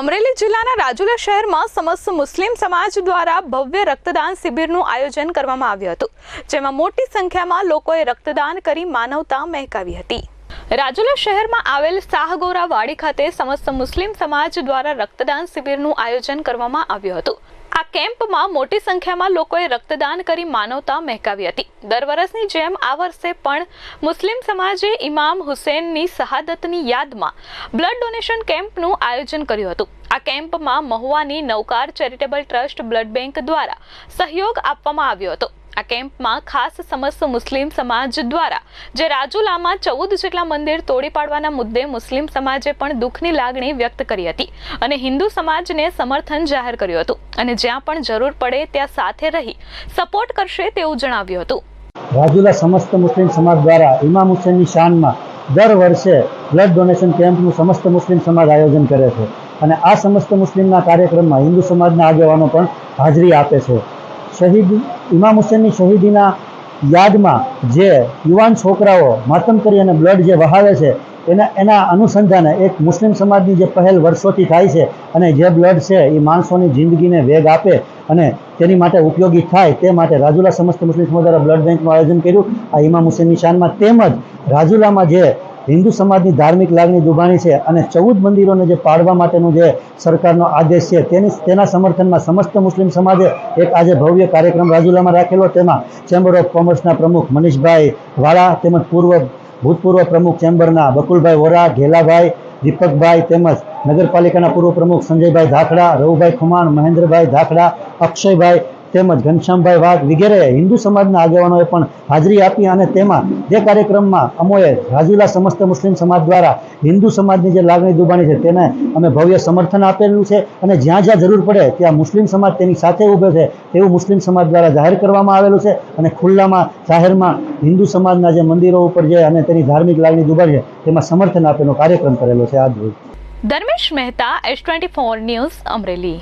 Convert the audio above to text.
અમરેલી જિલ્લાના રાજુલા શહેરમાં સમસ્ત મુસ્લિમ સમાજ દ્વારા ભવ્ય રક્તદાન શિબિરનું આયોજન કરવામાં આવ્યું હતું, જેમાં મોટી સંખ્યામાં લોકોએ રક્તદાન કરી માનવતા મહેકાવી હતી. રાજુલા શહેરમાં આવેલ શાહગોરા વાડી ખાતે સમસ્ત મુસ્લિમ સમાજ દ્વારા રક્તદાન શિબિરનું આયોજન કરવામાં આવ્યું હતું આ કેમ્પમાં મોટી સંખ્યામાં લોકોએ રક્તદાન કરી માનવતા મહેકાવી હતી. દર વર્ષની જેમ આ વર્ષે પણ મુસ્લિમ સમાજે ઇમામ હુસેનની શહાદતની યાદમાં બ્લડ ડોનેશન કેમ્પનું આયોજન કર્યું હતું. આ કેમ્પમાં મહુવાની Navkar charitable trust blood bank દ્વારા સહયોગ આપવામાં આવ્યો હતો. આ કેમ્પમાં ખાસ સમસ્ત મુસ્લિમ સમાજ દ્વારા, જે રાજુલામાં ચૌદ જેટલા મંદિર તોડી પાડવાના મુદ્દે મુસ્લિમ સમાજે પણ દુઃખની લાગણી વ્યક્ત કરી હતી અને હિન્દુ સમાજને સમર્થન જાહેર કર્યું હતું. અને જ્યાં પણ જરૂર પડે ત્યાં સાથે રહી સપોર્ટ કરશે તેવું જણાવ્યું હતું. રાજુલા સમસ્ત મુસ્લિમ સમાજ દ્વારા ઇમામ હુસેનની શાનમાં દર વર્ષે બ્લડ ડોનેશન કેમ્પનું સમસ્ત મુસ્લિમ સમાજ આયોજન કરે છે. અને આ સમસ્ત મુસ્લિમના કાર્યક્રમમાં હિન્દુ સમાજના આગેવાનો પણ હાજરી આપે છે. શહીદ ઇમામ હુસેનની શહીદીના યાદમાં જે યુવાન છોકરાઓ માતમ કરી અને બ્લડ જે વહાવે છે, એના એના અનુસંધાને એક મુસ્લિમ સમાજની જે પહેલ વર્ષોથી થાય છે અને જે બ્લડ છે એ માણસોની જિંદગીને વેગ આપે અને તેની માટે ઉપયોગી થાય તે માટે રાજુલા સમસ્ત મુસ્લિમ સમાજ બ્લડ બેંકનું આયોજન કર્યું. આ ઇમામ હુસેનની શાનમાં તેમજ રાજુલામાં જે હિન્દુ સમાજની ધાર્મિક લાગણી દુભાણી છે અને ચૌદ મંદિરોને જે પાડવા માટેનો જે સરકારનો આદેશ છે, તેની તેના સમર્થનમાં સમસ્ત મુસ્લિમ સમાજે એક આજે ભવ્ય કાર્યક્રમ રાજુલામાં રાખેલો, તેમાં ચેમ્બર ઓફ કોમર્સના પ્રમુખ મનીષભાઈ વાળા તેમજ પૂર્વ ભૂતપૂર્વ પ્રમુખ ચેમ્બરના બકુલભાઈ વોરા, ઘેલાભાઈ, દીપકભાઈ તેમજ નગરપાલિકાના પૂર્વ પ્રમુખ સંજયભાઈ ધાખડા, રવુભાઈ ખુમાણ, મહેન્દ્રભાઈ ધાખડા, અક્ષયભાઈ તેમજ ઘનશ્યામભાઈ વાઘ વગેરે હિન્દુ સમાજના આગેવાનોએ પણ હાજરી આપી અને તેમાં જે કાર્યક્રમમાં અમોએ રાજુલા સમસ્ત મુસ્લિમ સમાજ દ્વારા હિન્દુ સમાજની જે લાગણી દુબાણી છે તેને અમે ભવ્ય સમર્થન આપેલું છે અને જ્યાં જ્યાં જરૂર પડે ત્યાં મુસ્લિમ સમાજ તેની સાથે ઊભો છે તેવું મુસ્લિમ સમાજ દ્વારા જાહેર કરવામાં આવેલું છે અને ખુલ્લામાં જાહેરમાં હિન્દુ સમાજના જે મંદિરો ઉપર જે અને તેની ધાર્મિક લાગણી દુબાણી છે તેમાં સમર્થન આપેલો કાર્યક્રમ કરેલો છે આજ રોજ. Dharmesh Mehta S twenty four news Amreli.